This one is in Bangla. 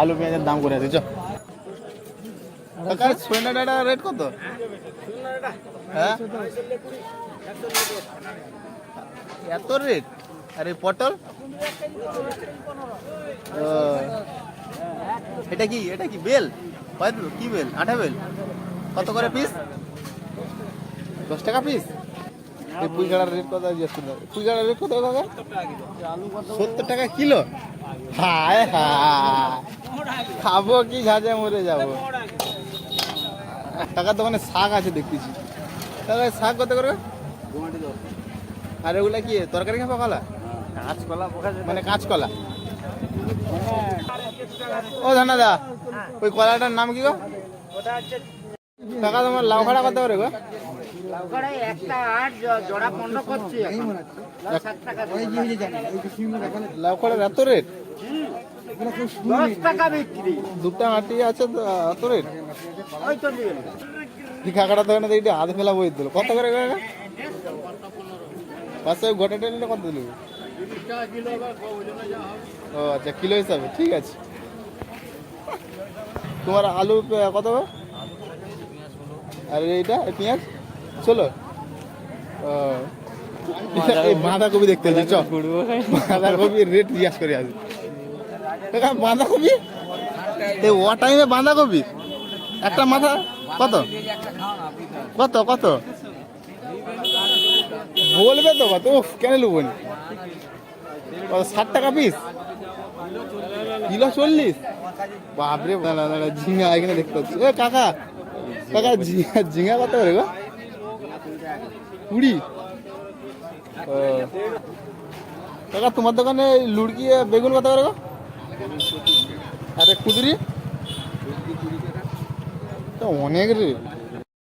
আলু পেঁয়াজের দাম করে চ কাকা রেট কত? হ্যাঁ? এত রেট আর এই পটল? এটা কি এটা কি বেল? কয়? কি বেল? আঠা বেল? কত করে পিস দশ টাকা পিস এই পুঁই গাড়ার রেট কত পুঁই গাড়ার রেট কত কাকা সত্তর টাকা কিলো? হায় হায়। খাব কি ঝাঁঝে মরে যাব। টাকার দোকানে শাক আছে দেখতেছি। তাহলে শাক কত করে? আর এগুলা কি, তরকারি খাব কলা? কাঁচকলা মানে কাঁচকলা। ও ধানাদা ওই কলাটার নাম কি গো? টাকা তোমার লাউ খাড়া কত করে গো? একটা আট জোড়া পনেরো করছি এত রেট? দশ টাকা বিক্রি। দুটা আটি আছে তো এত রেট? ওই দেখি ফেলা বই দিল। কত করে কাকা? পাশে কত দিল? ও আচ্ছা কিলো হিসাবে ঠিক আছে। তোমার আলু কত? আর এইটা পেঁয়াজ? ষোলো ও এই বাঁধাকপি দেখতে চ বাঁধাকপির রেট জিজ্ঞাসা করে আসি বাঁধাকপি? এই ও টাইমে বাঁধাকপি? একটা মাথা? কত? কত কত? বলবে তো কত? উফ, কেন নেব না? কত, ষাট টাকা পিস কিলো চল্লিশ? বাপরে না না ঝিঙা এখানে দেখতে পাচ্ছি। এ, কাকা কাকা ঝিঙা ঝিঙা কত করে গো? কুড়ি। কাকা তোমার দোকানে লুড়কি বেগুন কত করে আরে কুদরি। অনেক রে।